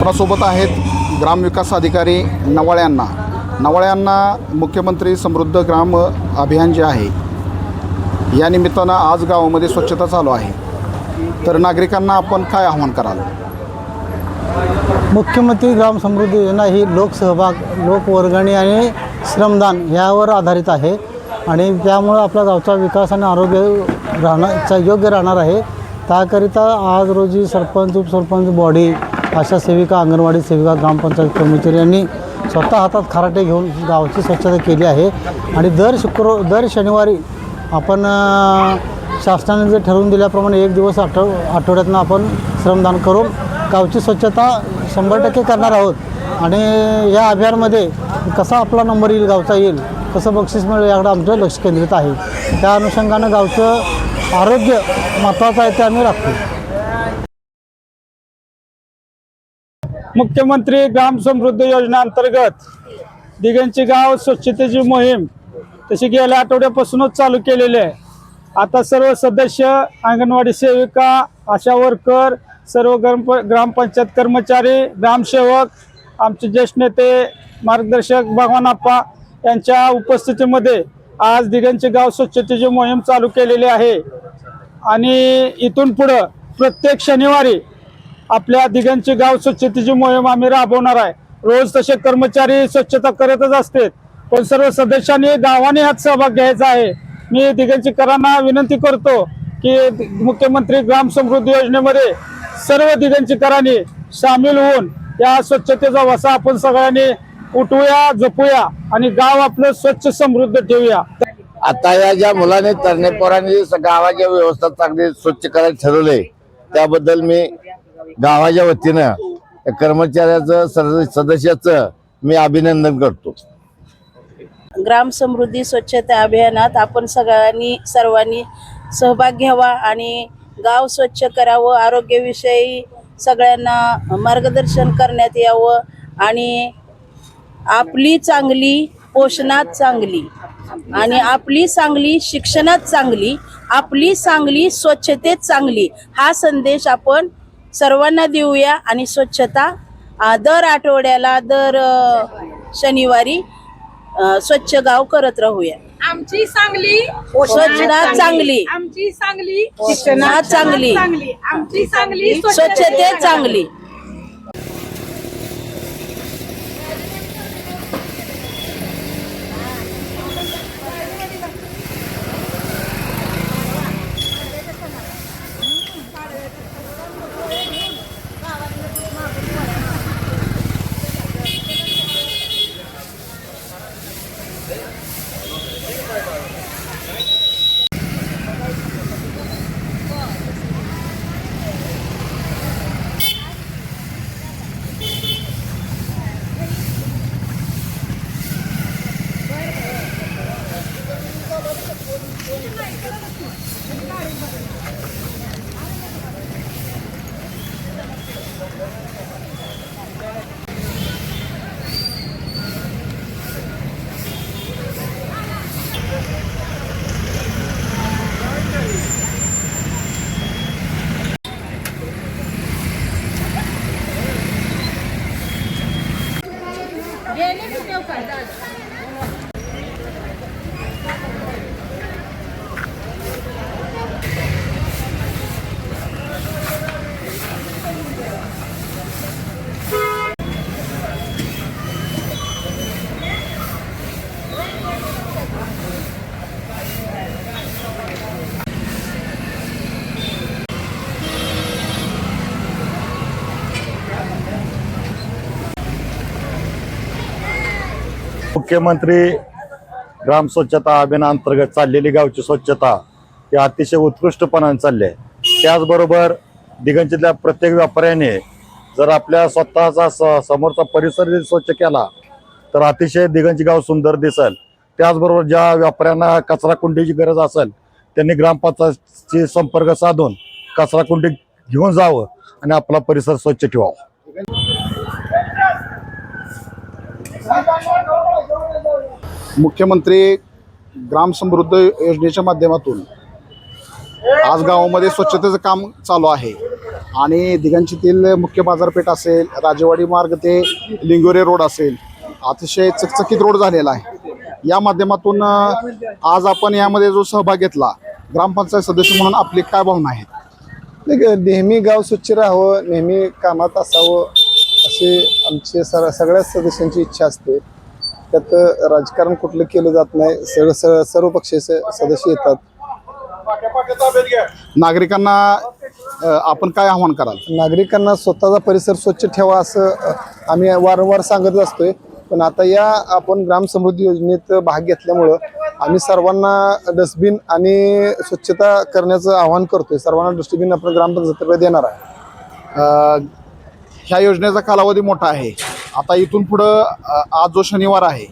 आपणासोबत आहेत ग्रामविकास अधिकारी नवाळ्यांना. नवाळ्यांना मुख्यमंत्री समृद्ध ग्राम अभियान जे आहे या निमित्तानं आज गावामध्ये स्वच्छता चालू आहे. तर नागरिकांना आपण काय आव्हान कराल? मुख्यमंत्री ग्राम समृद्धी योजना ही लोकसहभाग लोकवर्गणी आणि श्रमदान यावर आधारित आहे आणि त्यामुळं आपला गावचा विकास आणि आरोग्य राहण्याचा योग्य राहणार आहे. त्याकरिता आज रोजी सरपंच उपसरपंच बॉडी आशा सेविका अंगणवाडी सेविका ग्रामपंचायत कर्मचारी यांनी स्वतः हातात खराटे घेऊन गावाची स्वच्छता केली आहे. आणि दर शुक्र दर शनिवारी आपण शासनाने जे ठरवून दिल्याप्रमाणे एक दिवस आठव आठवड्यातनं आपण श्रमदान करून गावची स्वच्छता शंभर टक्के करणार आहोत. आणि या अभियानमध्ये कसा आपला नंबर येईल गावचा येईल कसं बक्षीस मिळेल याकडे आमचं लक्ष केंद्रित आहे. त्या अनुषंगानं गावचं आरोग्य महत्त्वाचं आहे ते आम्ही राखतो. मुख्यमंत्री ग्राम समृद्धी योजना अंतर्गत दिगंची गाव स्वच्छतेची मोहीम तशी गेल्या आठवड्यापासूनच चालू केलेली आहे. आता सर्व सदस्य अंगणवाडी सेविका आशा वर्कर सर्व ग्राम ग्रामपंचायत कर्मचारी ग्रामसेवक आमचे ज्येष्ठ नेते मार्गदर्शक भगवान आप्पा यांच्या उपस्थितीमध्ये आज दिगंची गाव स्वच्छतेची मोहीम चालू केलेली आहे. आणि इथून पुढं प्रत्येक शनिवारी आपल्या दिघांची गाव स्वच्छतेची मोहीम आम्ही राबवणार आहे. रोज तसे कर्मचारी स्वच्छता करतच असतात. पण सर्व सदस्यांनी गावाने यात सहभाग घ्यायचा आहे. मी दिगंचीकरांना विनंती करतो की मुख्यमंत्री ग्राम समृद्धी योजनेमध्ये सर्व दिगंचीकरांनी सामील होऊन या स्वच्छतेचा वसा आपण सगळ्यांनी उठवूया जपूया आणि गाव आपलं स्वच्छ समृद्ध ठेवूया. आता या ज्या मुलाने तरणे पोरांनी गावाच्या व्यवस्था चांगली स्वच्छ करायला ठरवले त्याबद्दल मी गावाच्या वतीनं कर्मचाऱ्याचं सद- सदस्याचं मी अभिनंदन करतो. ग्राम समृद्धी स्वच्छता अभियानात आपण सगळ्यांनी सर्वांनी सहभाग घ्यावा आणि गाव स्वच्छ करावं आरोग्यविषयी सगळ्यांना मार्गदर्शन करण्यात यावं आणि आपली चांगली पोषणात चांगली आणि आपली चांगली शिक्षणात चांगली आपली चांगली स्वच्छतेत चांगली हा संदेश आपण सर्वांना देऊया आणि स्वच्छता. दर आठवड्याला दर शनिवारी स्वच्छ गाव करत राहूया. आमची सांगली. स्वच्छता चांगली. आमची सांगली. शिक्षणात चांगली. चांगली आमची सांगली. स्वच्छतेत चांगली. मुख्यमंत्री ग्राम स्वच्छता अभियानांतर्गत चाललेली गावची स्वच्छता ही अतिशय उत्कृष्टपणाने चालली आहे. त्याचबरोबर दिगंजीतल्या प्रत्येक व्यापाऱ्याने जर आपल्या स्वतःचा स- समोरचा परिसर जर स्वच्छ केला तर अतिशय दिगंजी गाव सुंदर दिसेल. त्याचबरोबर ज्या व्यापाऱ्यांना कचरा कुंडीची गरज असेल त्यांनी ग्रामपंचायतशी संपर्क साधून कचरा कुंडी घेऊन जावं आणि आपला परिसर स्वच्छ ठेवावा. मुख्यमंत्री ग्राम समृद्ध योजनेच्या माध्यमातून आज गावामध्ये स्वच्छतेचं काम चालू आहे. आणि दिघांचीतील मुख्य बाजारपेठ असेल राजेवाडी मार्ग ते लिंगोरे रोड असेल अतिशय चकचकीत रोड झालेला आहे. या माध्यमातून आज आपण यामध्ये जो सहभाग घेतला ग्रामपंचायत सदस्य म्हणून आपली काय भावना आहेत? नेहमी गाव स्वच्छ राहावं नेहमी कामात असावं अशी आमची सर सगळ्याच सदस्यांची इच्छा असते. त्यात राजकारण कुठलं केलं जात नाही. सर्व सर्व सर्व पक्षाचे सदस्य येतात. नागरिकांना आपण काय आव्हान कराल? नागरिकांना स्वतःचा परिसर स्वच्छ ठेवा असं आम्ही वारंवार सांगत असतोय. पण आता या आपण ग्राम समृद्धी योजनेत भाग घेतल्यामुळं आम्ही सर्वांना डस्टबिन आणि स्वच्छता करण्याचं आवाहन करतोय. सर्वांना डस्टबिन आपण ग्रामपंचायतीकडे देणार आहे. ह्या योजनेचा कालावधी मोठा आहे. आता इथून पुढं आज जो शनिवार आहे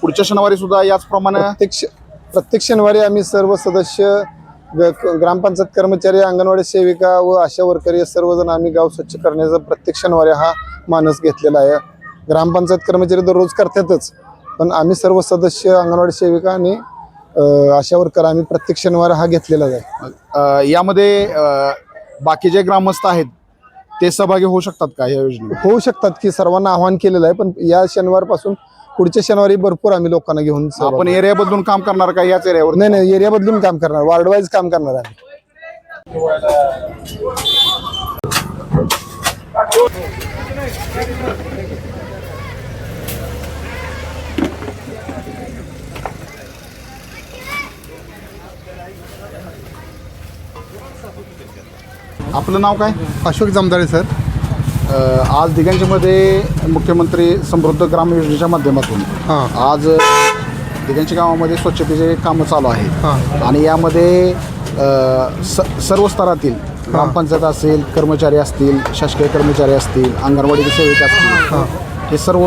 पुढच्या शनिवारी सुद्धा याचप्रमाणे प्रत्येक श- प्रत्येक शनिवारी आम्ही सर्व सदस्य ग्रामपंचायत कर्मचारी अंगणवाडी सेविका व आशा वर्कर सर्वजण आम्ही गाव स्वच्छ करण्याचा प्रत्येक शनिवारी हा मानस घेतलेला आहे. ग्रामपंचायत कर्मचारी दररोज करतातच पण आम्ही सर्व सदस्य अंगणवाडी सेविका आणि आशा वर्कर आम्ही प्रत्येक शनिवारी हा घेतलेला आहे. यामध्ये अ, बाकी जे ग्रामस्थ आहेत ते सहभागी होऊ शकतात का या योजनेत होऊ शकतात की सर्वांना आवाहन केलेलं आहे पण या शनिवारपासून पुढच्या शनिवारी भरपूर आम्ही लोकांना घेऊन सहभागी आपण एरिया बदलून काम करणार का याच एरियावर नाही नाही एरिया बदलून काम करणार वार्ड वाईज काम करणार आम्ही. आपलं नाव काय? अशोक जमदारे सर. आज दिगंजीमध्ये मुख्यमंत्री समृद्ध ग्राम योजनेच्या माध्यमातून आज दिगंजी गावामध्ये स्वच्छतेचे कामं चालू आहेत. हां. आणि यामध्ये स सर्व स्तरातील ग्रामपंचायत असेल कर्मचारी असतील शासकीय कर्मचारी असतील अंगणवाडी सेविका असतील हे. सर्व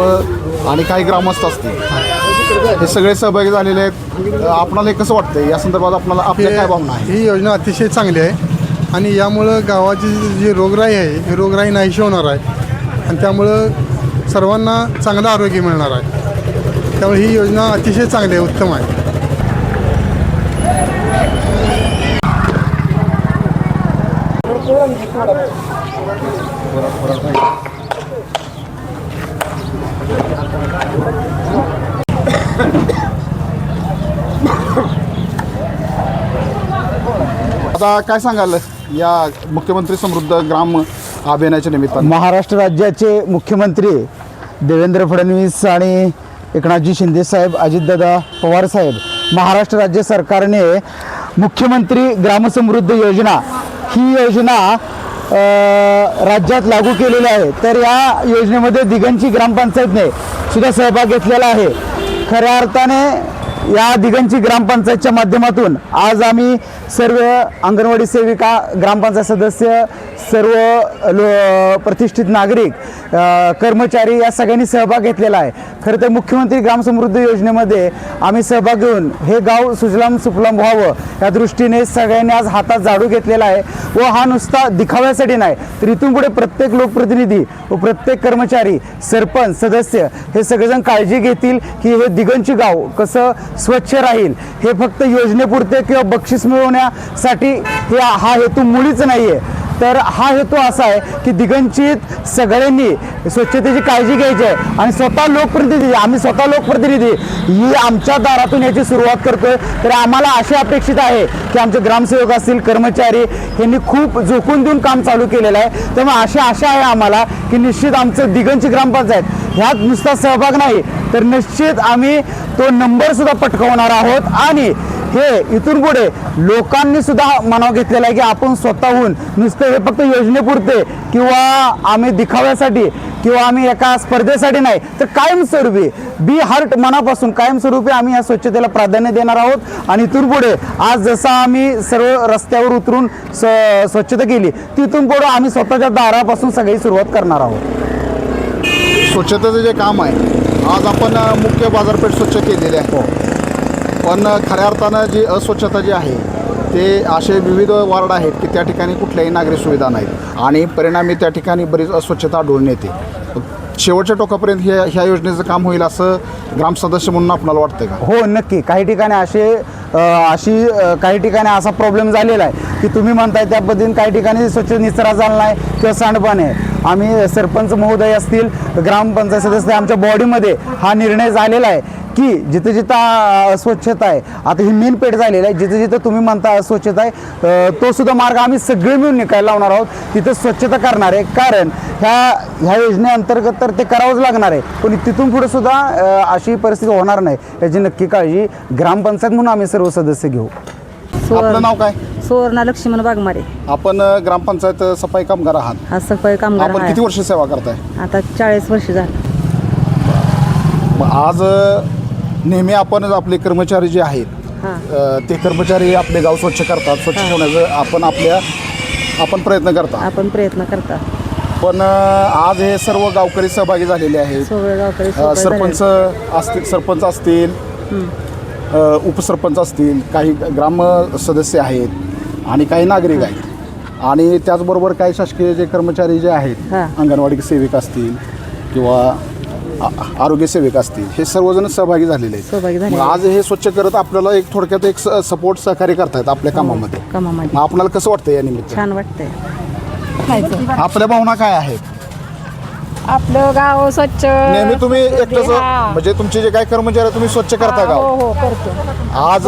आणि काही ग्रामस्थ असतील हे. सगळे सहभागी झालेले आहेत. आपणाला कसं वाटतंय? या संदर्भात आपल्याला आपल्या काय भावना आहे ही योजना अतिशय चांगली आहे. आणि यामुळं गावाची जी- रोगराई आहे ही रोगराई नाहीशी होणार आहे. आणि त्यामुळं सर्वांना चांगलं आरोग्य मिळणार आहे. त्यामुळे ही योजना अतिशय चांगली आहे उत्तम आहे. आता काय सांगाल? या मुख्यमंत्री समृद्ध ग्राम अभियानाच्या निमित्तानं. महाराष्ट्र राज्याचे मुख्यमंत्री देवेंद्र फडणवीस आणि एकनाथजी शिंदे साहेब अजितदादा पवार साहेब महाराष्ट्र राज्य सरकारने मुख्यमंत्री ग्रामसमृद्ध योजना ही योजना राज्यात लागू केलेली आहे. तर या योजनेमध्ये दिगंची ग्रामपंचायतने सुद्धा सहभाग घेतलेला आहे. खऱ्या अर्थाने या दिगंची ग्रामपंचायतच्या माध्यमातून आज आम्ही सर्व अंगणवाडी सेविका ग्रामपंचायत सदस्य सर्व लो प्रतिष्ठित नागरिक कर्मचारी या सगळ्यांनी सहभाग घेतलेला आहे. खरं तर मुख्यमंत्री ग्रामसमृद्धी योजनेमध्ये आम्ही सहभाग घेऊन हे गाव सुजलाम सुफलाम व्हावं या दृष्टीने सगळ्यांनी आज हातात झाडू घेतलेला आहे व हा नुसता दिखाव्यासाठी नाही तर इथून पुढे प्रत्येक लोकप्रतिनिधी व प्रत्येक कर्मचारी सरपंच सदस्य हे सगळेजण काळजी घेतील की हे दिगंची गाव कसं स्वच्छ राहील. हे फक्त योजनेपुरते किंवा बक्षीस मिळवण्यासाठी हे हा हेतू मुळीच नाही आहे तर हा हेतू असा आहे की दिगंचित सगळ्यांनी स्वच्छतेची काळजी घ्यायची आहे आणि स्वतः लोकप्रतिनिधी आम्ही स्वतः लोकप्रतिनिधी ही आमच्या दारातून याची सुरुवात करतोय. तर आम्हाला असे अपेक्षित आहे की आमचे ग्रामसेवक असतील कर्मचारी यांनी खूप झोकून देऊन काम चालू केलेलं आहे. त्यामुळे अशी आशा आहे आम्हाला की निश्चित आमचं दिगंची ग्रामपंचायत ह्यात नुसता सहभाग नाही तर निश्चित आम्ही तो नंबर सुद्धा पटकवणार आहोत. आणि हे इथून पुढे लोकांनी सुद्धा मनाव घेतलेला आहे की आपण स्वतःहून नुसतं हे फक्त योजनेपुरते किंवा आम्ही दिखाव्यासाठी किंवा आम्ही एका स्पर्धेसाठी नाही तर कायमस्वरूपी बी हार्ट मनापासून कायमस्वरूपी आम्ही या स्वच्छतेला प्राधान्य देणार आहोत. आणि इथून पुढे आज जसा आम्ही सर्व रस्त्यावर उतरून स स्वच्छता केली तिथून पुढे आम्ही स्वतःच्या दारापासून सगळी सुरुवात करणार आहोत. स्वच्छतेचं जे काम आहे आज आपण मुख्य बाजारपेठ स्वच्छ केलेली आहे. पण अ, खऱ्या अर्थानं जी अस्वच्छता जी आहे ते असे विविध वार्ड आहेत की त्या ठिकाणी कुठल्याही नागरी सुविधा नाहीत. आणि परिणामी त्या ठिकाणी बरीच अस्वच्छता आढळून येते. शेवटच्या टोकापर्यंत हे ह्या योजनेचं काम होईल असं ग्रामसदस्य म्हणून आपल्याला वाटतं का? हो नक्की. काही ठिकाणी असे अशी काही ठिकाणी असा प्रॉब्लेम झालेला आहे की तुम्ही म्हणताय त्या पद्धतीने काही ठिकाणी स्वच्छ निचरा झाला नाही किंवा सांडपाणी आहे. आम्ही सरपंच महोदय असतील ग्रामपंचायत सदस्य आमच्या बॉडीमध्ये हा निर्णय झालेला आहे. की जिथं जिथं अ, अस्वच्छता आहे आता ही मेन पेठ झालेली आहे जिथं जिथं तुम्ही म्हणता अस्वच्छता आहे तो सुद्धा मार्ग आम्ही सगळे मिळून निकायला लावणार आहोत. तिथं स्वच्छता करणार आहे. कारण ह्या ह्या योजनेअंतर्गत तर ते करावंच लागणार आहे. पण तिथून पुढे सुद्धा अशी परिस्थिती होणार नाही. याची नक्की काळजी ग्रामपंचायत म्हणून आम्ही सर्व सदस्य घेऊ. आपलं नाव काय? सुवर्णा लक्ष्मण वाघमारे आपण ग्रामपंचायत सफाई कामगार आहात. हा सफाई कामगार आपण आहे. किती वर्ष सेवा करताय? आता चाळीस वर्ष झाली. मग आज नेहमी आपण आपले कर्मचारी जे आहेत अ, ते कर्मचारी आपले गाव स्वच्छ करतात स्वच्छ ठेवण्याचं आपण आपल्या आपण प्रयत्न करता आपण प्रयत्न करता पण अ, आज हे सर्व गावकरी सहभागी झालेले आहेत. सगळे गावकरी अ, सोबत सरपंच असतील सरपंच असतील अ, उपसरपंच असतील काही ग्राम सदस्य आहेत आणि काही नागरिक आहेत. आणि त्याचबरोबर काही शासकीय जे कर्मचारी जे आहेत हां. अंगणवाडी सेविका असतील किंवा आ- आरोग्य सेविक असतील हे सर्वजण सहभागी झालेले आहेत. सहभागी मग झाले आज हे स्वच्छ करत आपल्याला एक थोडक्यात एक सपोर्ट सहकार्य करतायत आपल्या कामामध्ये. कामामध्ये. मग आपल्याला कसं वाटतं या निमित्त? छान वाटतंय. आपल्या भावना काय आहेत? आपलं गाव स्वच्छ. नेहमी तुम्ही एकटंच हा. म्हणजे तुमचे जे काही कर्मचारी आहेत, तुम्ही स्वच्छ करता हो गाव. हो करतो. आज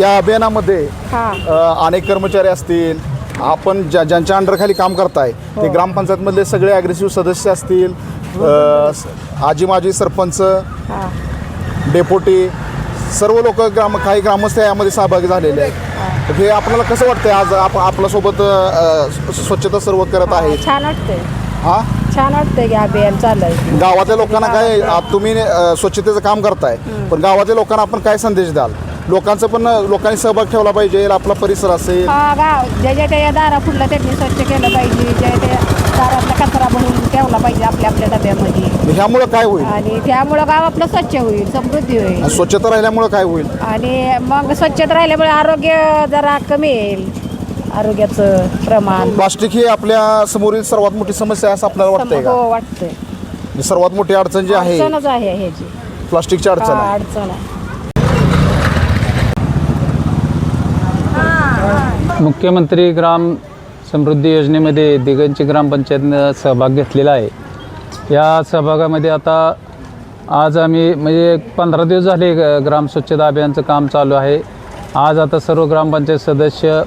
या अभियानामध्ये हा. अ, अनेक कर्मचारी असतील आपण ज्या ज्यांच्या अंडरखाली काम करताय ते ग्रामपंचायतमधले सगळे अग्रेसिव्ह सदस्य असतील आजी माजी सरपंच डेपोटी सर्व लोक ग्राम काही ग्रामस्थ यामध्ये सहभागी झालेले आहेत. हे. आपल्याला कसं वाटतंय आज आप आपल्यासोबत अ, स्वच्छता सर्व करत आहेत? छान वाटतंय. हा? छान वाटतंय की अभियान चाललंय. गावातल्या लोकांना काय आ, तुम्ही अ, स्वच्छतेचं काम करताय पण गावातल्या लोकांना आपण काय संदेश द्याल? लोकांचं पण अ, लोकांनी सहभाग ठेवला पाहिजे आपला परिसर असेल. हा गाव ज्या ज्या त्या दारा फुटला त्यांनी स्वच्छ केलं पाहिजे. ज्या त्या दारातला कचरा भरून ठेवला पाहिजे आपल्या आपल्या डब्यामध्ये. ह्यामुळं काय होईल? आणि त्यामुळं गाव आपलं स्वच्छ होईल समृद्धी होईल. आणि स्वच्छता राहिल्यामुळं काय होईल? आणि मग स्वच्छता राहिल्यामुळे आरोग्य जरा कमी येईल आरोग्याचं प्रमाण. प्लास्टिक ही आपल्या समोरील सर्वात मोठी समस्या आहे असं आपल्याला वाटतंय का? हो वाटतंय. म्हणजे सर्वात मोठी अडचण जी आहे अडचणच आहे ह्याची. प्लास्टिकची अडचण हा, आहे अडचण आहे. मुख्यमंत्री ग्राम समृद्धी योजनेमध्ये दिगंची ग्रामपंचायतनं सहभाग घेतलेला आहे. या सहभागामध्ये आता आज आम्ही म्हणजे पंधरा दिवस झाले ग- ग्राम स्वच्छता अभियानचं काम चालू आहे. आज आता सर्व ग्रामपंचायत सदस्य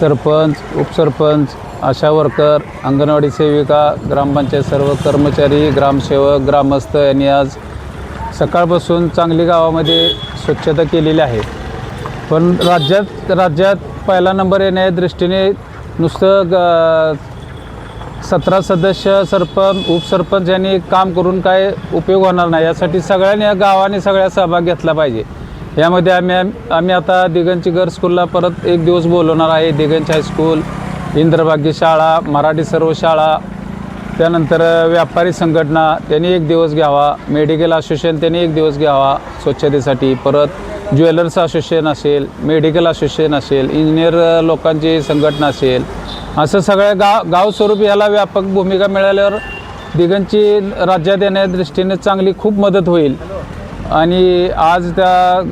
सरपंच उपसरपंच आशा वर्कर अंगणवाडी सेविका ग्रामपंचायत सर्व कर्मचारी ग्रामसेवक ग्रामस्थ यांनी आज सकाळपासून चांगली गावामध्ये स्वच्छता केलेली आहे. पण राज्यात राज्यात पहिला नंबर येण्याच्या दृष्टीने नुसतं ग सतरा सदस्य सरपंच उपसरपंच यांनी काम करून काय उपयोग होणार नाही. यासाठी सगळ्यांनी या गावाने सगळ्या सहभाग घेतला पाहिजे. यामध्ये आम्ही आम्ही आता दिगंची गर्ल्स स्कूलला परत एक दिवस बोलवणार आहे. दिगंज हायस्कूल इंद्रभाग्य शाळा मराठी सर्व शाळा त्यानंतर व्यापारी संघटना त्यांनी एक दिवस घ्यावा. मेडिकल असोसिएशन त्यांनी एक दिवस घ्यावा स्वच्छतेसाठी. परत ज्वेलर्स असोसिएशन असेल मेडिकल असोसिएशन असेल इंजिनियर लोकांची संघटना असेल असं सगळ्या गाव गाव स्वरूप याला व्यापक भूमिका मिळाल्यावर दिगंची राज्यात येण्या दृष्टीने चांगली खूप मदत होईल. आणि आज त्या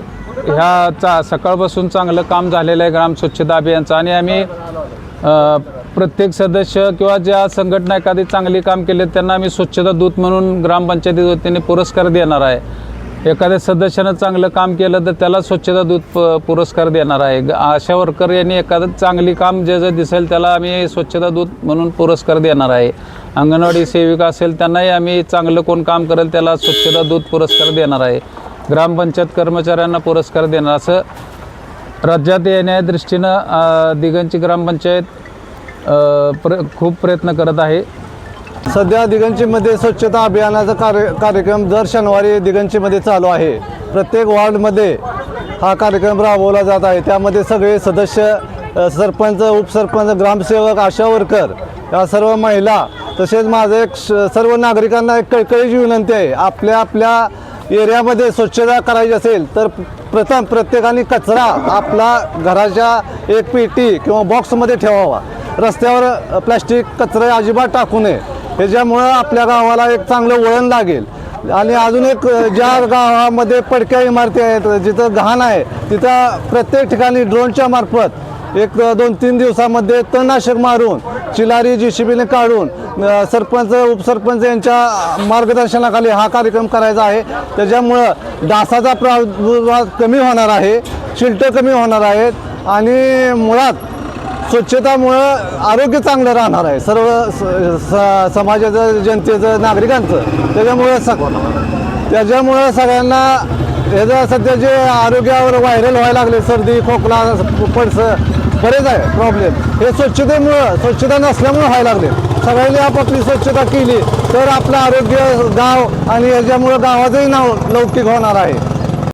ह्या चा सकाळपासून चांगलं काम झालेलं आहे ग्राम स्वच्छता अभियानचं. आणि आम्ही प्रत्येक सदस्य किंवा ज्या संघटना एखादी चांगली काम केले त्यांना आम्ही स्वच्छता दूत म्हणून ग्रामपंचायती वतीने पुरस्कार देणार आहे. एखाद्या सदस्यानं चांगलं काम केलं तर त्याला स्वच्छता दूत प पुरस्कार देणार आहे. ग- आशा वर्कर यांनी एखादं चांगली काम जे जे दिसेल त्याला आम्ही स्वच्छता दूत म्हणून पुरस्कार देणार आहे. अंगणवाडी सेविका असेल त्यांनाही आम्ही चांगलं कोण काम करेल त्याला स्वच्छता दूत पुरस्कार देणार आहे. ग्रामपंचायत कर्मचाऱ्यांना पुरस्कार देणार. असं राज्यात येण्या दृष्टीनं दिगंची ग्रामपंचायत प्र खूप प्रयत्न करत आहे. सध्या दिगंचीमध्ये स्वच्छता अभियानाचा कार्य कार्यक्रम दर शनिवारी दिगंचीमध्ये चालू आहे. प्रत्येक वॉर्डमध्ये हा कार्यक्रम राबवला जात आहे. त्यामध्ये सगळे सदस्य सरपंच उपसरपंच ग्रामसेवक आशा वर्कर या सर्व महिला तसेच माझं एक श- सर्व नागरिकांना एक कळकळीची विनंती आहे. आपल्या आपल्या एरियामध्ये स्वच्छता करायची असेल तर प्रथम प्रत्येकाने कचरा आपला घराच्या एक पेटी किंवा बॉक्समध्ये ठेवावा. रस्त्यावर प्लॅस्टिक कचरा अजिबात टाकू नये. ह्याच्यामुळं आपल्या गावाला एक चांगलं वळण लागेल. आणि अजून एक ज्या गावामध्ये पडक्या इमारती आहेत जिथं घाण आहे तिथं प्रत्येक ठिकाणी ड्रोनच्या मार्फत एक दोन तीन दिवसामध्ये तणनाशक मारून चिलारी जी सी बीने काढून सरपंच उपसरपंच यांच्या मार्गदर्शनाखाली हा कार्यक्रम करायचा आहे. त्याच्यामुळं डासाचा प्रादुर्भाव कमी होणार आहे शिल्ट कमी होणार आहेत. आणि मुळात स्वच्छतामुळं आरोग्य चांगलं राहणार आहे. सर्व स- समाजाचं जनतेचं नागरिकांचं. त्याच्यामुळं स त्याच्यामुळं सगळ्यांना ह्याचं सध्या जे आरोग्यावर व्हायरल व्हायला लागले सर्दी खोकला पडसं बरेच आहे प्रॉब्लेम हे स्वच्छतेमुळं स्वच्छता नसल्यामुळं व्हायला लागले. सगळ्यांनी आपापली स्वच्छता केली तर आपलं आरोग्य गाव आणि ह्याच्यामुळं गावाचंही नाव लौकिक होणार आहे.